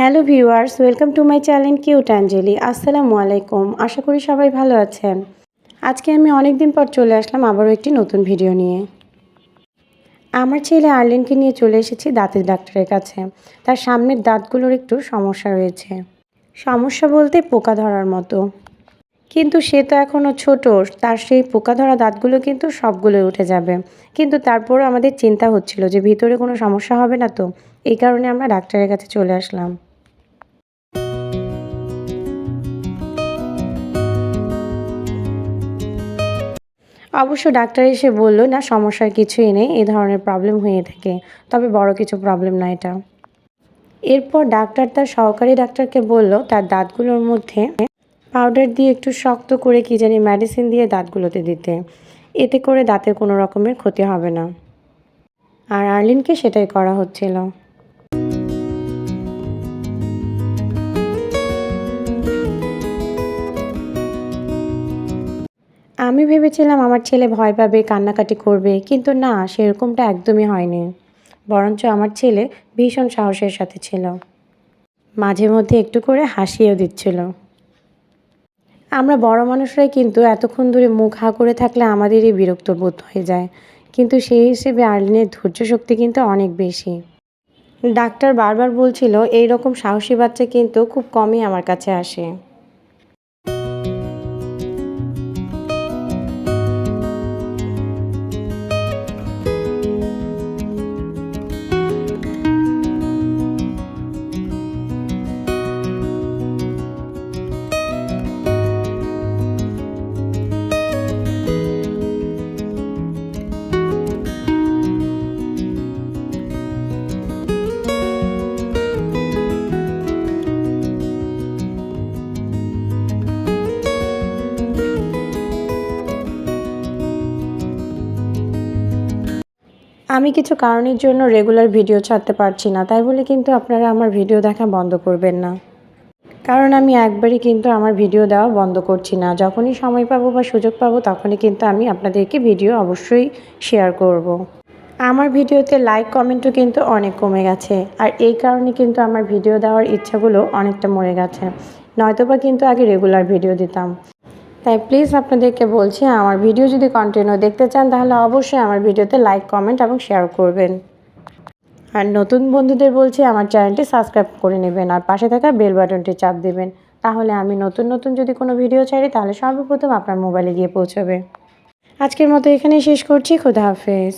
Hello viewers, welcome to my channel cute Angeli. আসসালামু আলাইকুম, আশা করি সবাই ভালো আছেন। আজকে আমি অনেক দিন পর চলে আসলাম আবারও একটি নতুন ভিডিও নিয়ে। আমার ছেলে আর্লেনকে নিয়ে চলে এসেছি দাঁতের ডাক্তারের কাছে। তার সামনের দাঁতগুলোর একটু সমস্যা রয়েছে। সমস্যা বলতে পোকা ধরার মতো। কিন্তু সে তো এখনও ছোট, তার সেই পোকা ধরা দাঁতগুলো কিন্তু সবগুলোই উঠে যাবে। কিন্তু তারপরও আমাদের চিন্তা হচ্ছিল যে ভিতরে কোনো সমস্যা হবে না তো। এই কারণে আমরা ডাক্তারের কাছে চলে আসলাম। অবশ্য ডাক্তার এসে বলল, না, সমস্যার কিছুই নেই এই ধরনের প্রবলেম হয়ে থাকে। তবে বড় কিছু প্রবলেম না এটা। এরপর ডাক্তার তার সহকারী ডাক্তারকে বলল, তার দাঁতগুলোর মধ্যে পাউডার দিয়ে একটু শক্ত করে কি জানি মেডিসিন দিয়ে দাঁতগুলোতে দিতে। এতে করে দাঁতের কোনো রকমের ক্ষতি হবে না। আর আর্লিনকে সেটাই করা হচ্ছিল। আমি ভেবেছিলাম আমার ছেলে ভয় পাবে, কান্নাকাটি করবে, কিন্তু না, সেরকমটা একদমই হয়নি। বরঞ্চ আমার ছেলে ভীষণ সাহসের সাথে ছিল। মাঝে মধ্যে একটু করে হাসিও দিচ্ছিল। আমরা বড় মানুষরাই কিন্তু এতক্ষণ ধরে মুখ হা করে থাকলে আমাদেরই বিরক্ত বোধ হয়ে যায়। কিন্তু সেই হিসেবে আর্লিনের ধৈর্য শক্তি কিন্তু অনেক বেশি। ডাক্তার বারবার বলছিল এই রকম সাহসী বাচ্চা কিন্তু খুব কমই আমার কাছে আসে। আমি কিছু কারণের জন্য রেগুলার ভিডিও ছাড়তে পারছি না, তাই বলে কিন্তু আপনারা আমার ভিডিও দেখা বন্ধ করবেন না। কারণ আমি একবারই কিন্তু আমার ভিডিও দেওয়া বন্ধ করছি না। যখনই সময় পাবো বা সুযোগ পাবো, তখনই কিন্তু আমি আপনাদেরকে ভিডিও অবশ্যই শেয়ার করব। আমার ভিডিওতে লাইক কমেন্টও কিন্তু অনেক কমে গেছে, আর এই কারণে কিন্তু আমার ভিডিও দেওয়ার ইচ্ছাগুলো অনেকটা মরে গেছে। নয়তোবা কিন্তু আগে রেগুলার ভিডিও দিতাম। তাই প্লিজ আপনাদেরকে বলছি, আমার ভিডিও যদি কন্টিনিউ দেখতে চান, তাহলে অবশ্যই আমার ভিডিওতে লাইক কমেন্ট এবং শেয়ার করবেন। আর নতুন বন্ধুদের বলছি, আমার চ্যানেলটি সাবস্ক্রাইব করে নেবেন আর পাশে থাকা বেল বাটনটি চাপ দেবেন। তাহলে আমি নতুন নতুন যদি কোনো ভিডিও ছাড়ি, তাহলে সর্বপ্রথম আপনার মোবাইলে গিয়ে পৌঁছবে। আজকের মতো এখানেই শেষ করছি, খুদা হাফেজ।